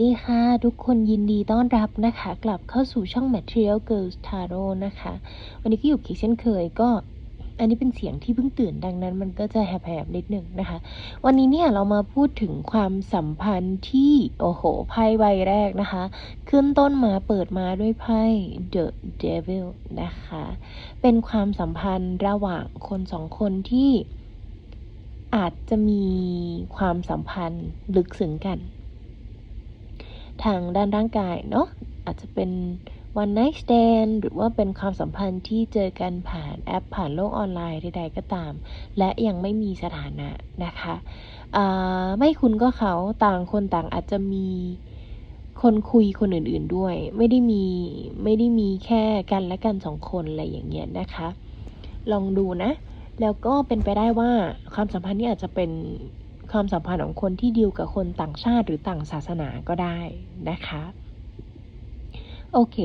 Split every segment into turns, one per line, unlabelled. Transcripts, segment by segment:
ดีค่ะทุกคนยินดีต้อนรับนะคะ กลับเข้าสู่ช่อง Material Girls Tarot นะคะ วันนี้ก็อยู่กับเช่นเคยก็อันนี้เป็นเสียงที่เพิ่งตื่นดังนั้น มันก็จะแหบๆนิดหนึ่งนะคะ วันนี้เนี่ยเรามาพูดถึงความสัมพันธ์ที่โอ้โหไพ่ใบแรกนะคะ ขึ้นต้นมาเปิดมาด้วยไพ่ The Devil นะคะ เป็นความสัมพันธ์ระหว่างคนสองคนที่อาจจะมีความสัมพันธ์ลึกซึ้งกัน ทางด้านร่างกายเนาะอาจจะเป็น one night stand หรือว่าเป็นความสัมพันธ์ที่เจอกันผ่านแอปผ่านโลกออนไลน์ใดๆก็ตาม และยังไม่มีสถานะนะคะไม่คุณก็เขาต่างคนต่างอาจจะมีคนคุยคนอื่นๆด้วย ไม่ได้มีไม่ได้มีแค่กันและกันสองคนอะไรอย่างเงี้ยนะคะ ลองดูนะ แล้วก็เป็นไปได้ว่าความสัมพันธ์นี้อาจจะเป็น ความสัมพันธ์ของคนที่ดีลกับคนต่างชาติหรือต่างศาสนาก็ได้นะคะโอเค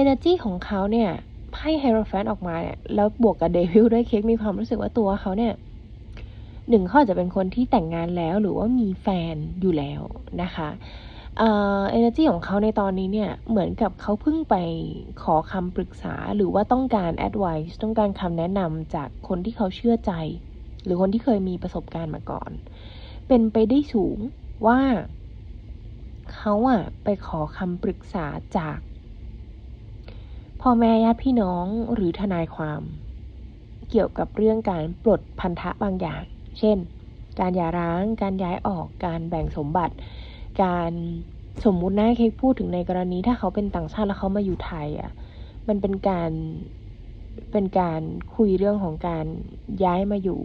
energy ของเขาเนี่ยไพ่ไฮโรแฟนออกมาเนี่ยแล้วบวกกับเดวิลด้วยเค้กมีความรู้สึกว่าตัวเขาเนี่ยหนึ่งเขาอาจจะเป็นคนที่แต่งงานแล้วหรือว่ามีแฟนอยู่แล้วนะคะเอ่อ energy ของเขาในตอนนี้เนี่ยเหมือนกับเขาเพิ่งไปขอคำปรึกษาหรือว่าต้องการ advice ต้องการคำแนะนำจากคนที่เขาเชื่อใจ หรือคนที่เคยมีประสบการณ์มาก่อน เป็นไปได้สูงว่าเขาอะไปขอคำปรึกษาจากพ่อแม่ญาติพี่น้องหรือทนายความ เกี่ยวกับเรื่องการปลดพันธะบางอย่าง เช่น การหย่าร้าง การย้ายออก การแบ่งสมบัติ การสมมุตินะเค้กพูดถึงในกรณีถ้าเขาเป็นต่างชาติแล้วเขามาอยู่ไทยอะ่ะ มันเป็นการเป็นการคุยเรื่องของการย้ายมาอยู่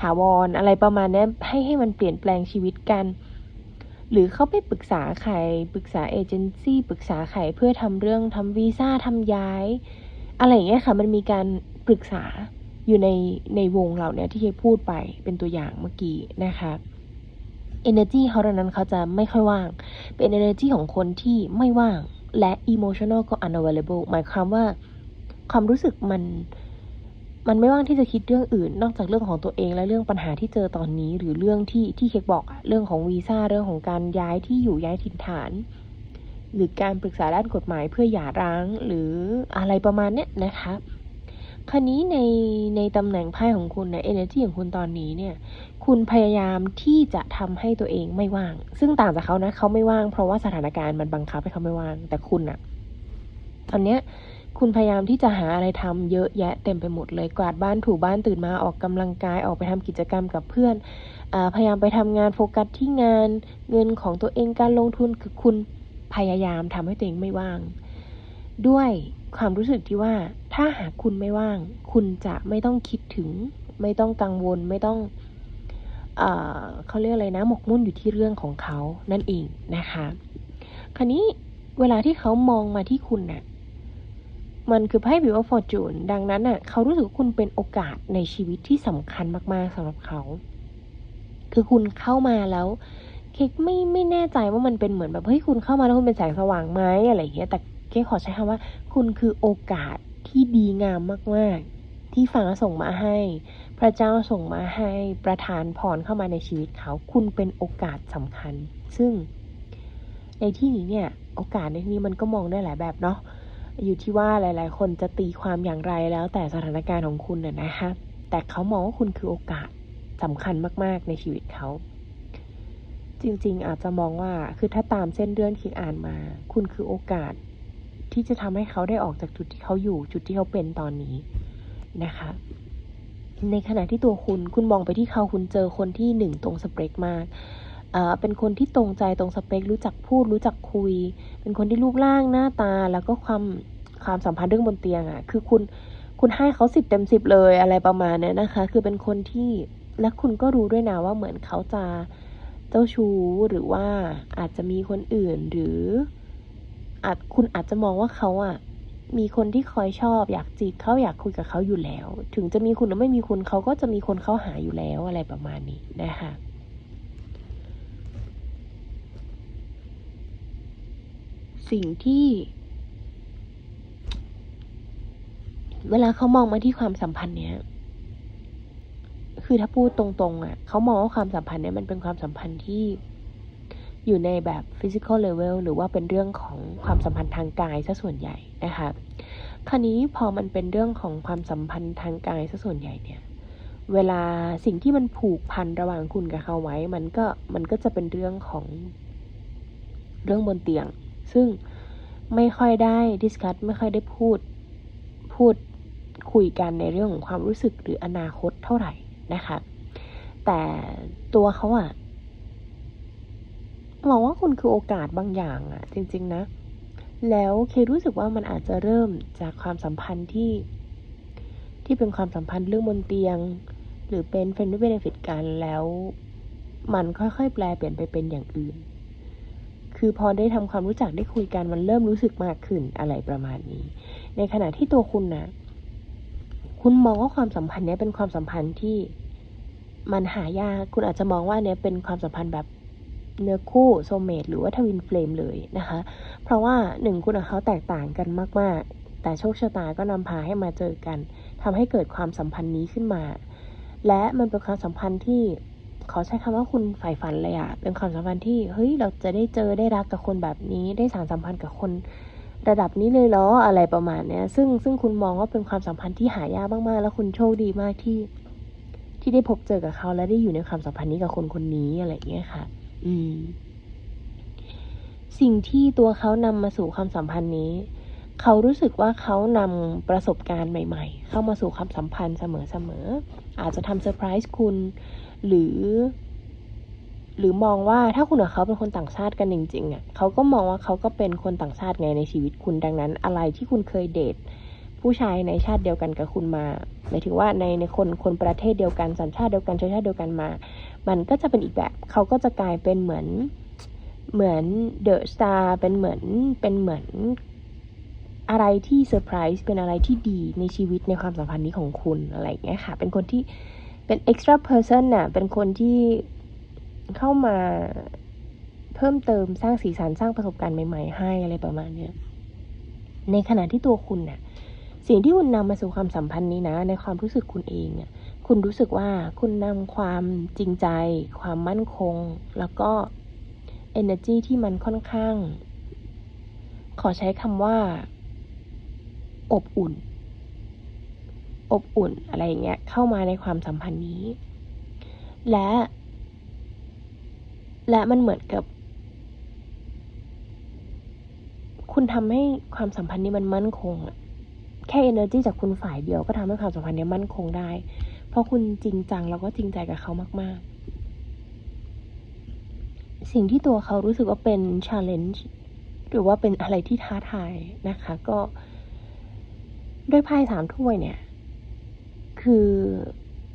ถาวรอะไรประมาณนี้ให้ให้มันเปลี่ยนแปลงชีวิตกัน หรือเขาไปปรึกษาใครปรึกษาเอเจนซี่ปรึกษาใครเพื่อทำเรื่องทำวีซ่าทำย้าย อะไรอย่างเงี้ยค่ะ มันมีการปรึกษาอยู่ในในวงเราเนี่ยที่เคยพูดไปเป็นตัวอย่างเมื่อกี้นะคะ energy เขาดังนั้นเขาจะไม่ค่อยว่าง เป็น energy ของคนที่ไม่ว่างและ emotional ก็ unavailable หมายความว่าความรู้สึกมัน มันไม่ว่างที่จะคิดเรื่องอื่น นอกจากเรื่องของตัวเองและเรื่องปัญหาที่เจอตอนนี้ หรือเรื่องที่ที่เคกบอกอะเรื่องของวีซ่าเรื่องของการย้ายที่อยู่ย้ายถิ่นฐาน หรือการปรึกษาด้านกฎหมายเพื่อหย่าร้าง หรืออะไรประมาณเนี้ยนะคะคราวนี้ในในตำแหน่งไพ่ของคุณใน energy ของคุณตอนนี้เนี่ย คุณพยายามที่จะทำให้ตัวเองไม่ว่าง ซึ่งต่างจากเขานะเขาไม่ว่างเพราะว่าสถานการณ์มันบังคับให้เขาไม่ว่าง แต่คุณอะตอนเนี้ย คุณพยายามที่จะหาอะไรทำเยอะแยะเต็มไปหมดเลยกวาดบ้านถูบ้านตื่นมาออกกำลังกายออกไปทำกิจกรรมกับเพื่อนอพยายามไปทำงานโฟกัสที่งานเงินของตัวเองการลงทุนคือคุณพยายามทำให้ตัวเองไม่ว่าง ด้วยความรู้สึกที่ว่าถ้าหากคุณไม่ว่าง คุณจะไม่ต้องคิดถึง ไม่ต้องกังวลไม่ต้องเอเขาเรียกอะไรนะหมกมุ่นอยู่ที่เรื่องของเขานั่นเองนะคะ คราวนี้เวลาที่เขามองมาที่คุณน่ะ มันคือไพ่บิวฟอร์จูนดังนั้นน่ะเขารู้สึกว่าคุณเป็นโอกาสในชีวิตที่สำคัญมาก ๆสำหรับเขา คือคุณเข้ามาแล้ว เค้กไม่ไม่แน่ใจว่ามันเป็นเหมือนแบบเฮ้ยคุณเข้ามาแล้วคุณเป็นแสงสว่างไหมอะไรอย่างเงี้ยแต่เค้กขอใช้คำว่า คุณคือโอกาสที่ดีงามมาก ๆ ที่ฟ้าส่งมาให้ พระเจ้าส่งมาให้ประทานพรเข้ามาในชีวิตเขา คุณเป็นโอกาสสำคัญ ซึ่ง ในที่นี้เนี่ย โอกาสในที่นี้มันก็มองได้หลายแบบเนาะ อยู่ที่ว่าหลาย ๆ คนจะตีความอย่างไรแล้วแต่สถานการณ์ของคุณน่ะนะคะ แต่เขามองว่าคุณคือโอกาสสำคัญมาก ๆ ในชีวิตเขา จริง ๆ อาจจะมองว่าคือถ้าตามเส้นเรื่องที่อ่านมา คุณคือโอกาส ที่จะทำให้เขาได้ออกจากจุดที่เขาอยู่จุดที่เขาเป็นตอนนี้นะคะ ในขณะที่ตัวคุณคุณมองไปที่เขาคุณเจอคนที่หนึ่งตรงสเปคมากเป็นคนที่ตรงใจตรงสเปค รู้จักพูดรู้จักคุย เป็นคนที่รูปร่างหน้าตาแล้วก็ความ ความสัมพันธ์เรื่องบนเตียงอะ่ะ คือคุณคุณให้เขาสิบเต็มสิบเลยอะไรประมาณนี้นะคะ คือเป็นคนที่และคุณก็รู้ด้วยนะว่าเหมือนเขาจะเจ้าชู้หรือว่าอาจจะมีคนอื่นหรืออาจคุณอาจจะมองว่าเขาอะมีคนที่คอยชอบ อยากจีบเขาอยากคุยกับเขาอยู่แล้ว ถึงจะมีคุณหรือไม่มีคุณเขาก็จะมีคนเข้าหาอยู่แล้วอะไรประมาณนี้นะคะสิ่งที่ เวลาเขามองมาที่ความสัมพันธ์เนี้ย คือถ้าพูดตรงๆอะเขามองว่าความสัมพันธ์เนี้ยมันเป็นความสัมพันธ์ที่อยู่ในแบบ physical level หรือว่าเป็นเรื่องของความสัมพันธ์ทางกายซะส่วนใหญ่นะคะคราวนี้พอมันเป็นเรื่องของความสัมพันธ์ทางกายซะส่วนใหญ่เนี่ย เวลาสิ่งที่มันผูกพันระหว่างคุณกับเขาไว้ มันก็มันก็จะเป็นเรื่องของเรื่องบนเตียง ซึ่งไม่ค่อยได้ดิสคัตไม่ค่อยได้พูดพูด คุยกันในเรื่องของความรู้สึกหรืออนาคตเท่าไหร่นะคะ แต่ตัวเขาอะมองว่าคุณคือโอกาสบางอย่างอะจริง ๆ นะ แล้วเครู้สึกว่ามันอาจจะเริ่มจากความสัมพันธ์ที่ ที่เป็นความสัมพันธ์เรื่องบนเตียง หรือเป็นเฟรนด์เบเนฟิตกันแล้วมันค่อยๆ แปลเปลี่ยนไปเป็นอย่างอื่น คือพอได้ทำความรู้จักได้คุยกันมันเริ่มรู้สึกมากขึ้นอะไรประมาณนี้ ในขณะที่ตัวคุณนะ คุณมองว่าความสัมพันธ์เนี้ยเป็นความสัมพันธ์ที่มันหายาก คุณอาจจะมองว่าเนี้ยเป็นความสัมพันธ์แบบเนื้อคู่โซเมตหรือว่าทวินเฟลมเลยนะคะ เพราะว่าหนึ่งคุณกับเขาแตกต่างกันมาก ๆ แต่โชคชะตาก็นำพาให้มาเจอกันทำให้เกิดความสัมพันธ์นี้ขึ้นมา และมันเป็นความสัมพันธ์ที่ขอใช้คำว่าคุณใฝ่ฝันเลยอะเป็นความสัมพันธ์ที่เฮ้ยเราจะได้เจอได้รักกับคนแบบนี้ได้สานสัมพันธ์กับคน ระดับนี้เลยเหรออะไรประมาณเนี้ย ซึ่งซึ่งคุณมองว่าเป็นความสัมพันธ์ที่หายากมากๆ แล้วคุณโชคดีมากที่ ที่ได้พบเจอกับเขาและได้อยู่ในความสัมพันธ์นี้กับคนคนนี้อะไรอย่างเงี้ยค่ะ อืม สิ่งที่ตัวเขานำมาสู่ความสัมพันธ์นี้ เขารู้สึกว่าเขานำประสบการณ์ใหม่ ๆ เข้ามาสู่ความสัมพันธ์เสมอๆอาจจะทำเซอร์ไพรส์คุณ หรือ หรือมองว่าถ้าคุณกับเขาเป็นคนต่างชาติกันจริงๆอะเขาก็มองว่าเขาก็เป็นคนต่างชาติไงในชีวิตคุณดังนั้น อะไรที่คุณเคยเดทผู้ชายในชาติเดียวกันกับคุณมาหมายถึงว่าในในคนคนประเทศเดียวกันสัญชาติเดียวกันเชื้อชาติเดียวกันมา มันก็จะเป็นอีกแบบเขาก็จะกลายเป็นเหมือนเหมือนเดอะสตาร์เป็นเหมือนเป็นเหมือนอะไรที่เซอร์ไพรส์เป็นอะไรที่ดีในชีวิตในความสัมพันธ์นี้ของคุณอะไรอย่างเงี้ยค่ะ เป็นคนที่เป็น extra person น่ะเป็นคนที่ เข้ามาเพิ่มเติมสร้างสีสันสร้างประสบการณ์ใหม่ ๆ ให้อะไรประมาณเนี้ยในขณะที่ตัวคุณน่ะสิ่งที่คุณนำมาสู่ความสัมพันธ์นี้นะ ในความรู้สึกคุณเองอะคุณรู้สึกว่าคุณนำความจริงใจ ความมั่นคง แล้วก็ energy ที่มันค่อนข้าง ขอใช้คำว่า อบอุ่น อบอุ่นอะไรอย่างเงี้ยเข้ามาในความสัมพันธ์นี้ และ และมันเหมือนกับ คุณทำให้ความสัมพันธ์นี้มันมั่นคงอะแค่ energy จากคุณฝ่ายเดียวก็ทำให้ความสัมพันธ์นี้มั่นคงได้ เพราะคุณจริงจังแล้วก็จริงใจกับเขามาก ๆ สิ่งที่ตัวเขารู้สึกว่าเป็น challenge หรือว่าเป็นอะไรที่ท้าทายนะคะ ก็ด้วยไพ่สามถ้วยเนี่ย คือ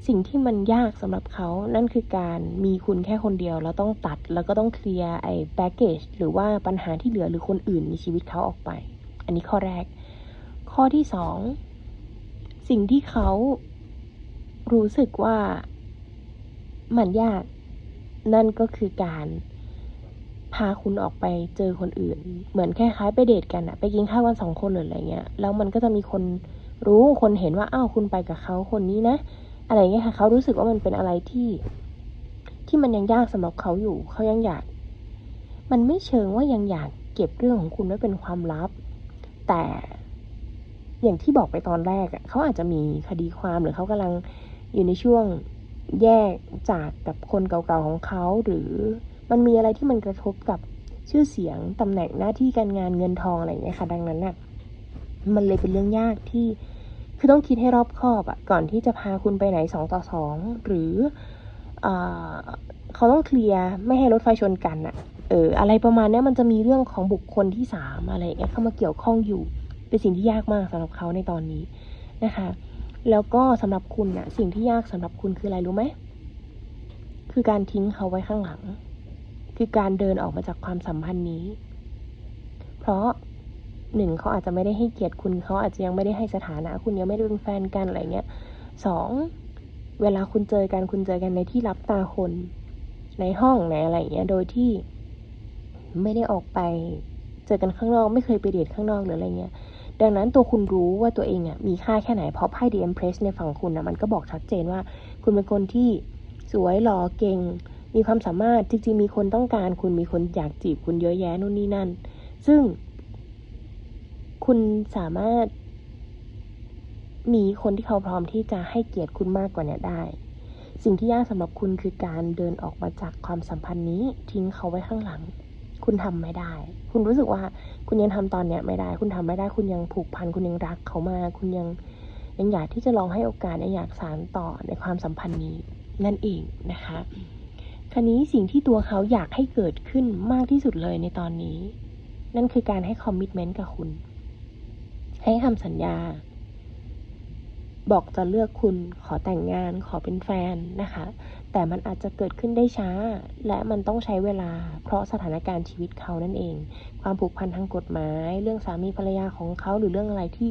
สิ่งที่มันยากสำหรับเขานั่นคือการมีคุณแค่คนเดียว แล้วต้องตัดแล้วก็ต้องเคลียร์ไอ้แบ็กเกจหรือว่าปัญหาที่เหลือหรือคนอื่นในชีวิตเขาออกไป อันนี้ข้อแรก ข้อที่สองสิ่งที่เขารู้สึกว่ามันยาก นั่นก็คือการพาคุณออกไปเจอคนอื่น เหมือนคล้ายๆไปเดทกันอะไปกินข้าวกันสองคนหรืออะไรเงี้ย แล้วมันก็จะมีคนรู้คนเห็นว่าอ้าวคุณไปกับเขาคนนี้นะ อะไรเงี้ยค่ะเขารู้สึกว่ามันเป็นอะไรที่ ที่มันยังยากสำหรับเขาอยู่เขายังอยาก มันไม่เชิงว่ายังอยากเก็บเรื่องของคุณไว้เป็นความลับ แต่อย่างที่บอกไปตอนแรกอะเขาอาจจะมีคดีความหรือเขากำลังอยู่ในช่วงแยกจากกับคนเก่าๆของเขาหรือมันมีอะไรที่มันกระทบกับชื่อเสียงตำแหน่งหน้าที่การงานเงินทองอะไรอย่างเงี้ยค่ะ ดังนั้นน่ะมันเลยเป็นเรื่องยากที่ คือต้องคิดให้รอบคอบอะก่อนที่จะพาคุณไปไหนสองต่อสองหรืออเขาต้องเคลียร์ไม่ให้รถไฟชนกันอะเอออะไรประมาณนี้มันจะมีเรื่องของบุคคลที่สามอะไรเงี้ยเข้ามาเกี่ยวข้องอยู่ เป็นสิ่งที่ยากมากสำหรับเขาในตอนนี้นะคะ แล้วก็สำหรับคุณนะสิ่งที่ยากสำหรับคุณคืออะไรรู้ไหมคือการทิ้งเขาไว้ข้างหลัง คือการเดินออกมาจากความสัมพันธ์นี้ เพราะ หนึ่งเขาอาจจะไม่ได้ให้เกียรติคุณเขาอาจจะยังไม่ได้ให้สถานะ คุณยังไม่ได้เป็นแฟนกันอะไรเงี้ยสองเวลาคุณเจอกันคุณเจอกันในที่รับตาคน ในห้องในอะไรเงี้ยโดยที่ไม่ได้ออกไป เจอกันข้างนอก ไม่เคยไปเดทข้างนอกหรืออะไรเงี้ยดังนั้นตัวคุณรู้ว่าตัวเองอะมีค่าแค่ไหนเพราะไพ่ดีเอ็มเพรสในฝั่งคุณนะมันก็บอกชัดเจนว่า คุณเป็นคนที่สวยหล่อเก่ง มีความสามารถจริงๆมีคนต้องการ คุณมีคนอยากจีบคุณเยอะแยะนู่นนี่นั่น ซึ่ง คุณสามารถ มีคนที่เขาพร้อมที่จะให้เกียรติคุณมากกว่านี้ได้ สิ่งที่ยากสำหรับคุณคือการเดินออกมาจากความสัมพันธ์นี้ ทิ้งเขาไว้ข้างหลัง คุณทำไม่ได้ คุณรู้สึกว่า คุณยังทำตอนเนี้ยไม่ได้ คุณทำไม่ได้ คุณยังผูกพัน คุณยังรักเขามา คุณยังยังอยากที่จะลองให้โอกาสยังอยากสานต่อในความสัมพันธ์นี้นั่นเองนะคะ คราวนี้สิ่งที่ตัวเขาอยากให้เกิดขึ้นมากที่สุดเลยในตอนนี้ นั่นคือการให้คอมมิชเมนต์กับคุณ ให้คำสัญญา บอกจะเลือกคุณขอแต่งงานขอเป็นแฟนนะคะ แต่มันอาจจะเกิดขึ้นได้ช้า และมันต้องใช้เวลา เพราะสถานการณ์ชีวิตเขานั่นเอง ความผูกพันทางกฎหมาย เรื่องสามีภรรยาของเขาหรือเรื่องอะไรที่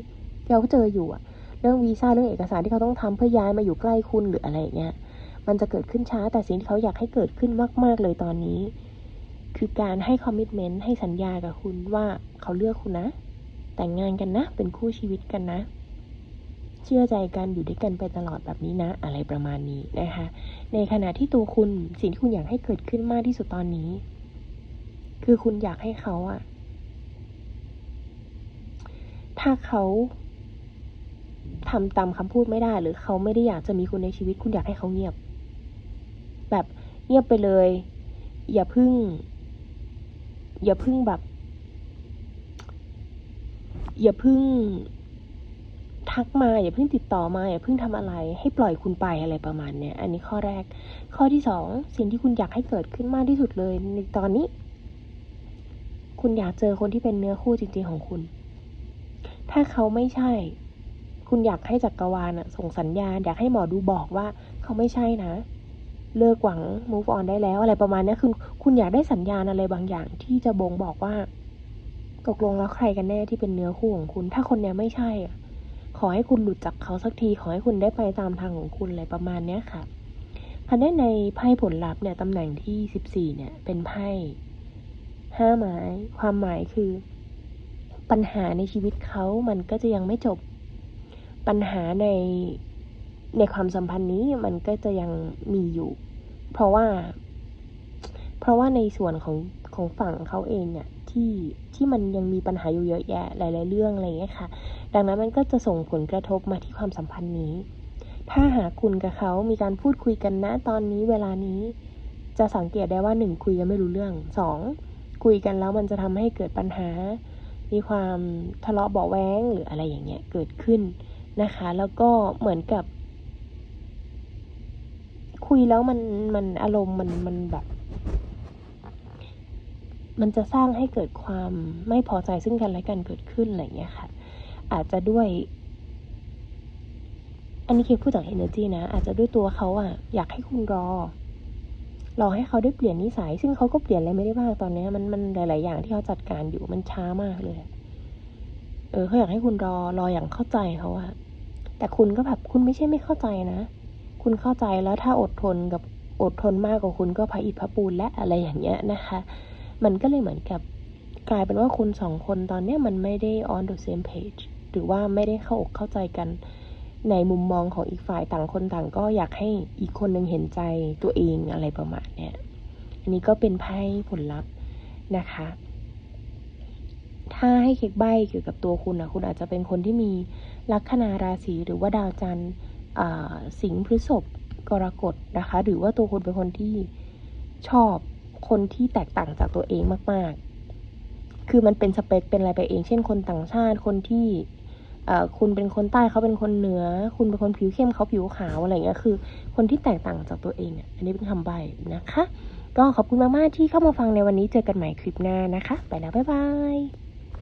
เราเจออยู่เรื่องวีซ่าเรื่องเอกสารที่เขาต้องทำเพื่อย้ายมาอยู่ใกล้คุณหรืออะไรเงี้ยมันจะเกิดขึ้นช้าแต่สิ่งที่เขาอยากให้เกิดขึ้นมาก ๆ เลยตอนนี้ คือการให้คอมมิชเมนต์ให้สัญญากับคุณว่าเขาเลือกคุณนะ แต่งงานกันนะ เป็นคู่ชีวิตกันนะ เชื่อใจกันอยู่ด้วยกันไปตลอดแบบนี้นะ อะไรประมาณนี้นะคะ ในขณะที่ตัวคุณสิ่งที่คุณอยากให้เกิดขึ้นมากที่สุดตอนนี้ คือคุณอยากให้เขาอะถ้าเขาทำตามคำพูดไม่ได้หรือเขาไม่ได้อยากจะมีคุณในชีวิต คุณอยากให้เขาเงียบ แบบเงียบไปเลย อย่าพึ่ง อย่าพึ่งแบบ อย่าพึ่งทักมาอย่าเพิ่งติดต่อมาอย่าเพิ่งทำอะไร ให้ปล่อยคุณไปอะไรประมาณเนี้ยอันนี้ข้อแรก ข้อที่สองสิ่งที่คุณอยากให้เกิดขึ้นมากที่สุดเลยในตอนนี้ คุณอยากเจอคนที่เป็นเนื้อคู่จริง ๆของคุณ ถ้าเขาไม่ใช่ คุณอยากให้จักกรวาลส่งสัญญาณ อยากให้หมอดูบอกว่า เขาไม่ใช่นะ เลิกหวัง move on ได้แล้ว อะไรประมาณนี้คือคุณอยากได้สัญญาณอะไรบางอย่างที่จะบ่งบอกว่า ตกลงแล้วใครกันแน่ที่เป็นเนื้อคู่ของคุณ ถ้าคนเนี้ยไม่ใช่อะขอให้คุณหลุดจากเขาสักที ขอให้คุณได้ไปตามทางของคุณอะไรประมาณเนี้ยค่ะพันได้ในไพ่ผลลัพธ์เนี่ยตำแหน่งที่สิบสี่เนี่ย เป็นไพ่ห้าไม้ความหมายคือ ปัญหาในชีวิตเขามันก็จะยังไม่จบ ปัญหาในในความสัมพันธ์นี้มันก็จะยังมีอยู่ เพราะว่า เพราะว่าในส่วนของของฝั่งเขาเองเนี่ย ที่ที่มันยังมีปัญหาอยู่เยอะแยะหลาย ๆ เรื่องอะไรอย่างเงี้ยค่ะ ดังนั้นมันก็จะส่งผลกระทบมาที่ความสัมพันธ์นี้ ถ้าหากคุณกับเขามีการพูดคุยกันนะตอนนี้เวลานี้ จะสังเกตได้ว่าหนึ่งคุยกันไม่รู้เรื่องสองคุยกันแล้วมันจะทำให้เกิดปัญหา มีความทะเลาะเบาแว้งหรืออะไรอย่างเงี้ยเกิดขึ้นนะคะ แล้วก็เหมือนกับ คุยแล้วมันมันอารมณ์มันมันแบบ มันจะสร้างให้เกิดความไม่พอใจซึ่งกันและกันเกิดขึ้นอะไรอย่างเงี้ยค่ะ อาจจะด้วย อันนี้คือพูดจาก energy นะ อาจจะด้วยตัวเขาอะอยากให้คุณรอ รอให้เขาได้เปลี่ยนนิสัย ซึ่งเขาก็เปลี่ยนอะไรไม่ได้บ้างตอนนี้มันมันหลาย ๆ อย่างที่เขาจัดการอยู่มันช้ามากเลย เออเขาอยากให้คุณรอรออย่างเข้าใจเขาอะแต่คุณก็แบบคุณไม่ใช่ไม่เข้าใจนะ คุณเข้าใจแล้วถ้าอดทนกับอดทนมากกว่าคุณก็พระอิฐพระปูนและอะไรอย่างเงี้ยนะคะ มันก็เลยเหมือนกับกลายเป็นว่าคุณสองคนตอนเนี้ยมันไม่ได้ on the same page หรือว่าไม่ได้เข้าอกเข้าใจกัน ในมุมมองของอีกฝ่ายต่างคนต่างก็อยากให้อีกคนหนึ่งเห็นใจตัวเองอะไรประมาณเนี้ยอันนี้ก็เป็นไพ่ผลลัพธ์นะคะ ถ้าให้เค้กใบเกี่ยวกับตัวคุณนะคุณอาจจะเป็นคนที่มีลัคนาราศีหรือว่าดาวจันทร์สิงห์พฤษภกรกฎนะคะ หรือว่าตัวคุณเป็นคนที่ชอบ คนที่แตกต่างจากตัวเองมาก ๆ คือมันเป็นสเปคเป็นอะไรไปเอง เช่นคนต่างชาติคนที่คุณเป็นคนใต้เขาเป็นคนเหนือ คุณเป็นคนผิวเข้มเขาผิวขาวอะไรเงี้ยคือ คนที่แตกต่างจากตัวเองอ่ยอันนี้เป็นคำใบ้นะคะ ก็ขอบคุณมากๆที่เข้ามาฟังในวันนี้เจอกันใหม่คลิปหน้านะคะ ไปแล้วบ๊ายบาย